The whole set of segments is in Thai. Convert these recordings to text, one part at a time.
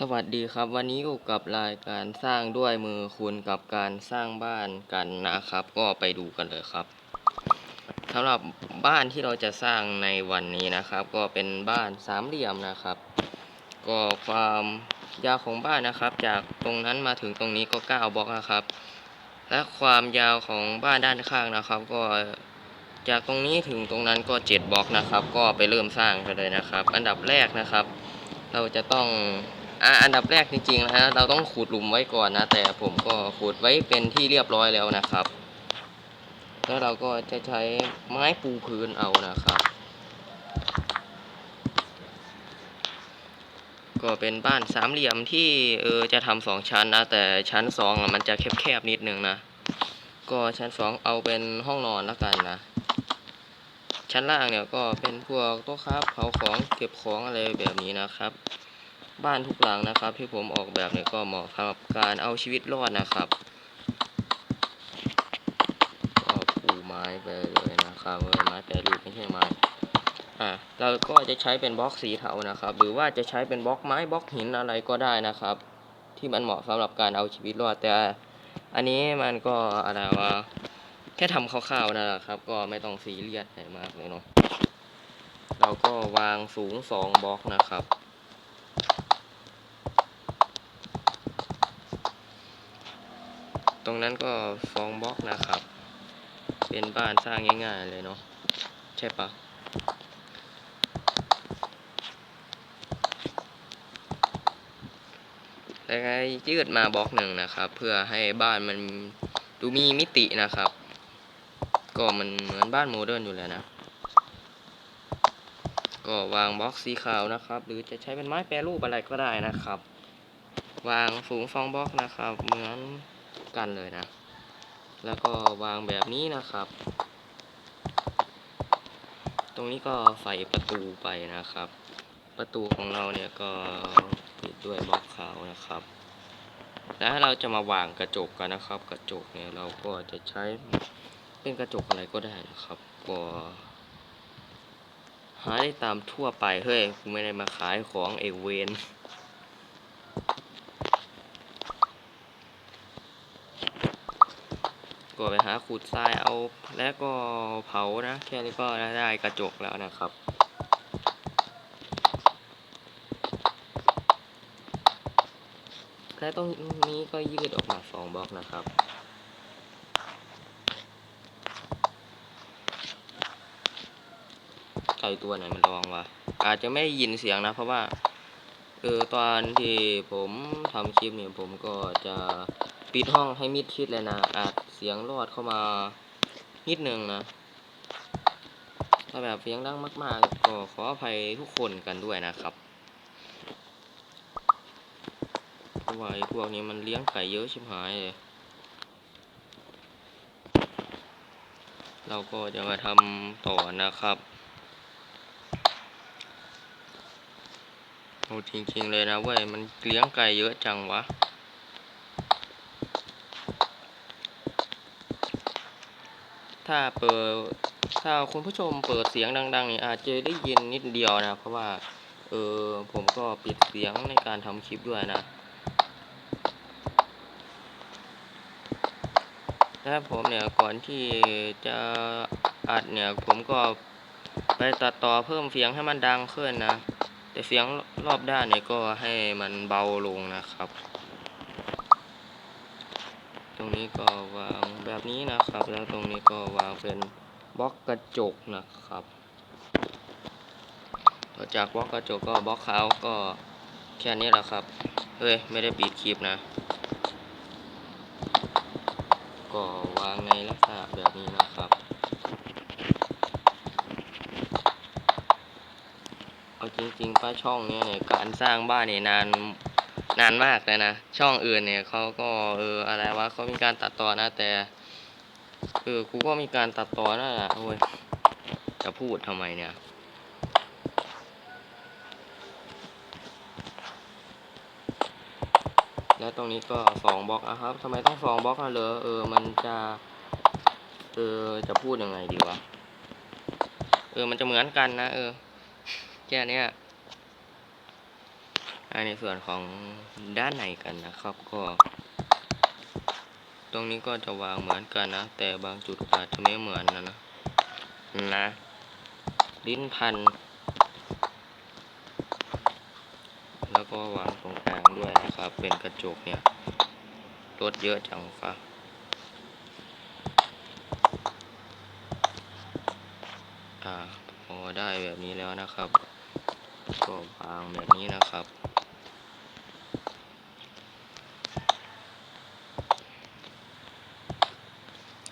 สวัสดีครับวันนี้อยู่กับรายการสร้างด้วยมือคุณกับการสร้างบ้านกันนะครับ ก็ไปดูกันเลยครับสำหรับบ้านที่เราจะสร้างในวันนี้นะครับ ก็เป็นบ้านสามเหลี่ยมนะครับ ก็ความยาวของบ้านนะครับ จากตรงนั้นมาถึงตรงนี้ก็9บล็อกนะครับ และความยาวของบ้านด้านข้างนะครับ ก็จากตรงนี้ถึงตรงนั้นก็7บล็อกนะครับ ก็ไปเริ่มสร้างกันเลยนะครับ อันดับแรกนะครับ เราจะต้อง อ่าอันดับแรกจริงๆนะฮะเราต้องขุดหลุมไว้ก่อนนะ แต่ผมก็ขุดไว้เป็นที่เรียบร้อยแล้วนะครับ แล้วเราก็จะใช้ไม้ปูพื้นเอานะครับ ก็เป็นบ้านสามเหลี่ยมที่เออจะทำสองชั้นนะ แต่ชั้นสองมันจะแคบๆนิดนึงนะ ก็ชั้นสองเอาเป็นห้องนอนแล้วกันนะชั้นล่างเนี่ยก็เป็นพวกโต๊ะครับเผาของเก็บของอะไรแบบนี้นะครับ บ้านทุกหลังนะครับ ที่ผมออกแบบเนี่ยก็เหมาะสำหรับการเอาชีวิตรอดนะครับก็ปูไม้ไปเลยนะครับเไม้แปรรูปไม่ใช่ไม้อ่าเราก็จะใช้เป็นบล็อกสีเทานะครับ หรือว่าจะใช้เป็นบล็อกไม้บล็อกหินอะไรก็ได้นะครับ ที่มันเหมาะสำหรับการเอาชีวิตรอดแต่อันนี้มันก็อะไรวะแค่ทำคร่าวๆนั่นแหละครับ ก็ไม่ต้องซีเรียสอะไรมากเลยเนาะเราก็วางสูงสองบล็อกนะครับ ตรงนั้นก็สองบล็อกนะครับ เป็นบ้านสร้างง่าย ๆ เลยเนาะใช่ปะแล้วก็ยืดมาบล็อกหนึ่งนะครับ เพื่อให้บ้านมันดูมีมิตินะครับ ก็มันเหมือนบ้านโมเดิร์นอยู่แล้วนะ ก็วางบล็อกสีขาวนะครับ หรือจะใช้เป็นไม้แปรรูปอะไรก็ได้นะครับ วางสูงสองบล็อกนะครับ เหมือน กันเลยนะ แล้วก็วางแบบนี้นะครับ ตรงนี้ก็ใส่ประตูไปนะครับ ประตูของเราเนี่ยก็ปิดด้วยบล็อกขาวนะครับ และเราจะมาวางกระจกกันนะครับ กระจกเนี่ยเราก็จะใช้เป็นกระจกอะไรก็ได้นะครับ ก็หาได้ตามทั่วไปเฮ้ยกูไม่ได้มาขายของเอเวน ก็ไปหาขูดทรายเอาแล้วก็เผานะ แค่นี้ก็ได้กระจกแล้วนะครับ และตรงนี้ก็ยืดออกมาสองบล็อกนะครับไก่ตัวไหนมันร้องวะอาจจะไม่ยินเสียงนะ เพราะว่าเออตอนที่ผมทำคลิปเนี่ยผมก็จะ ปิดห้องให้มิดชิดเลยนะอาจเสียงรอดเข้ามานิดนึงนะ ถ้าแบบเสียงดังมากๆ ก็ขออภัยทุกคนกันด้วยนะครับเพราะว่าไอ้พวกนี้มันเลี้ยงไก่เยอะชิบหายเลยเราก็จะมาทำต่อนะครับโอ้จริงๆเลยนะเว้ยมันเลี้ยงไก่เยอะจังวะ ถ้าเปิดถ้าคุณผู้ชมเปิดเสียงดังๆนี่อาจจะได้ยินนิดเดียวนะ เพราะว่าเออผมก็ปิดเสียงในการทำคลิปด้วยนะและผมเนี่ยก่อนที่จะอัดเนี่ยผมก็ไปตัดต่อเพิ่มเสียงให้มันดังขึ้นนะ แต่เสียงรอบด้านเนี่ยก็ให้มันเบาลงนะครับ ตรงนี้ก็วางแบบนี้นะครับ แล้วตรงนี้ก็วางเป็นบล็อกกระจกนะครับต่อจากบล็อกกระจกก็บล็อกขาวก็แค่นี้แหละครับ เฮ้ย ไม่ได้ปิดคลิปนะ ก็วางในลักษณะแบบนี้นะครับ เอาจริงๆป้าช่องเนี่ยการสร้างบ้านเนี่ยนาน นานมากเลยนะ ช่องอื่นเนี่ยเขาก็เอออะไรวะเขามีการตัดต่อนะแต่เออกูก็มีการตัดต่อนั่นแหละโอ้ยจะพูดทำไมเนี่ยแล้วตรงนี้ก็สองบล็อกนะครับทำไมต้องสองบล็อกอะเหรอเออมันจะเออจะพูดยังไงดีวะเออมันจะเหมือนกันนะ เออแค่นี้ ในส่วนของด้านในกันนะครับก็ ตรงนี้ก็จะวางเหมือนกันนะ แต่บางจุดอาจจะไม่เหมือนนะนะนะลิ้นพัน แล้วก็วางตรงกลางด้วยนะครับ เป็นกระจกเนี่ยรถเยอะจังฟ้าอ่าพอได้แบบนี้แล้วนะครับ ก็วางแบบนี้นะครับ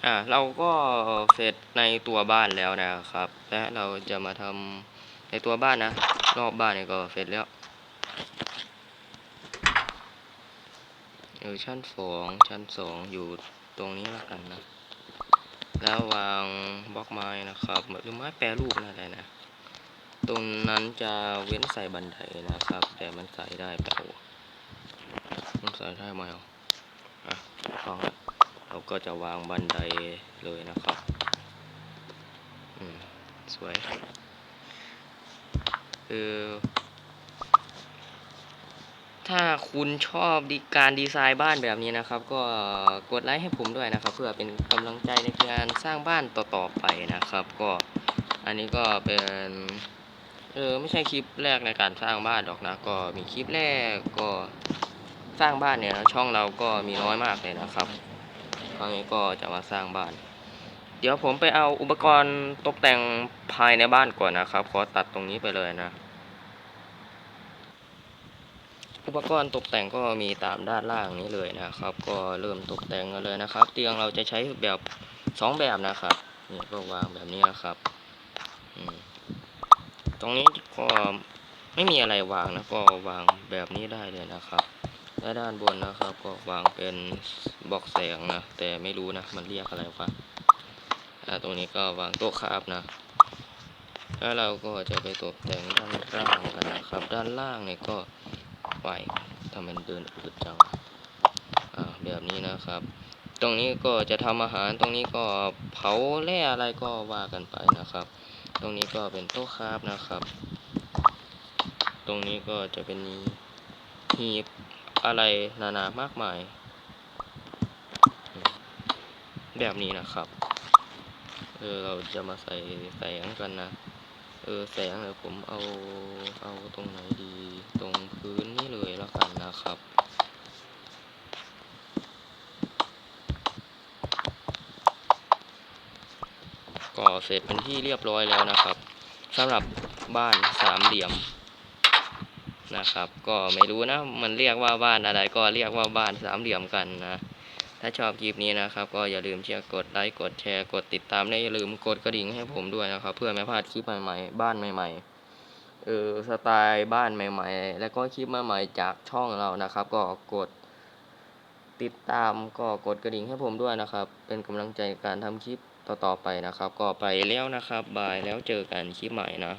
อ่าเราก็เสร็จในตัวบ้านแล้วนะครับ และเราจะมาทำในตัวบ้านนะ รอบบ้านเนี่ยก็เสร็จแล้วเออชั้นสองชั้นสองอยู่ตรงนี้ล้วกันนะ แล้ววางบล็อกไม้นะครับ หรือไม้แปรรูปอะไรนะ ตรงนั้นจะเว้นใส่บันไดนะครับ แต่มันใส่ได้เปล่ามันใส่ได้ไหมอะอะต้องละ เราก็จะวางบันไดเลยนะครับสวย คือ ถ้าคุณชอบดีการดีไซน์บ้านแบบนี้นะครับ ก็กดไลค์ให้ผมด้วยนะครับ เพื่อเป็นกำลังใจในการสร้างบ้านต่อๆไปนะครับ ก็อันนี้ก็เป็นเออไม่ใช่คลิปแรกในการสร้างบ้านหรอกนะ ก็มีคลิปแรกก็สร้างบ้านเนี่ยช่องเราก็มีน้อยมากเลยนะครับ รั้งนี้ก็จะมาสร้างบ้าน เดี๋ยวผมไปเอาอุปกรณ์ตกแต่งภายในบ้านก่อนนะครับ ขอตัดตรงนี้ไปเลยนะ อุปกรณ์ตกแต่งก็มีตามด้านล่างนี้เลยนะครับ ก็เริ่มตกแต่งกันเลยนะครับ เตียงเราจะใช้แบบสองแบบนะครับนี่ก็วางแบบนี้นะครับตรงนี้ก็ไม่มีอะไรวางนะก็วางแบบนี้ได้เลยนะครับ และด้านบนนะครับก็วางเป็น บอกแสงนะ แต่ไม่รู้นะ มันเรียกอะไรวะอ่าตรงนี้ก็วางโต๊ะคราบนะ แล้วเราก็จะไปตกแต่งด้านล่างกันนะครับ ด้านล่างเนี่ยก็ไหวทำมันเดินอึดจังอ่าแบบนี้นะครับ ตรงนี้ก็จะทำอาหารตรงนี้ก็เผาแร่อะไรก็ว่ากันไปนะครับ ตรงนี้ก็เป็นโต๊ะคราบนะครับ ตรงนี้ก็จะเป็นหีบอะไรนานามากมาย แบบนี้นะครับ เออเราจะมาใส่แสงกันนะ เออแสงเดี๋ยวผมเอาเอาตรงไหนดี ตรงพื้นนี่เลยแล้วกันนะครับก็เสร็จเป็นที่เรียบร้อยแล้วนะครับสำหรับบ้านสามเหลี่ยมนะครับ ก็ไม่รู้นะ มันเรียกว่าบ้านอะไรก็เรียกว่าบ้านสามเหลี่ยมกันนะ ถ้าชอบคลิปนี้นะครับ ก็อย่าลืมเชียร์กดไลค์กดแชร์กดติดตามและอย่าลืมกดกระดิ่งให้ผมด้วยนะครับ เพื่อไม่พลาดคลิปใหม่ๆ บ้านใหม่ๆเออสไตล์บ้านใหม่ ๆ แล้วก็คลิปใหม่ๆจากช่องเรานะครับ ก็กดติดตามก็กดกระดิ่งให้ผมด้วยนะครับ เป็นกำลังใจในการทำคลิปต่อๆไปนะครับ ก็ไปแล้วนะครับบายแล้วเจอกันคลิปใหม่นะ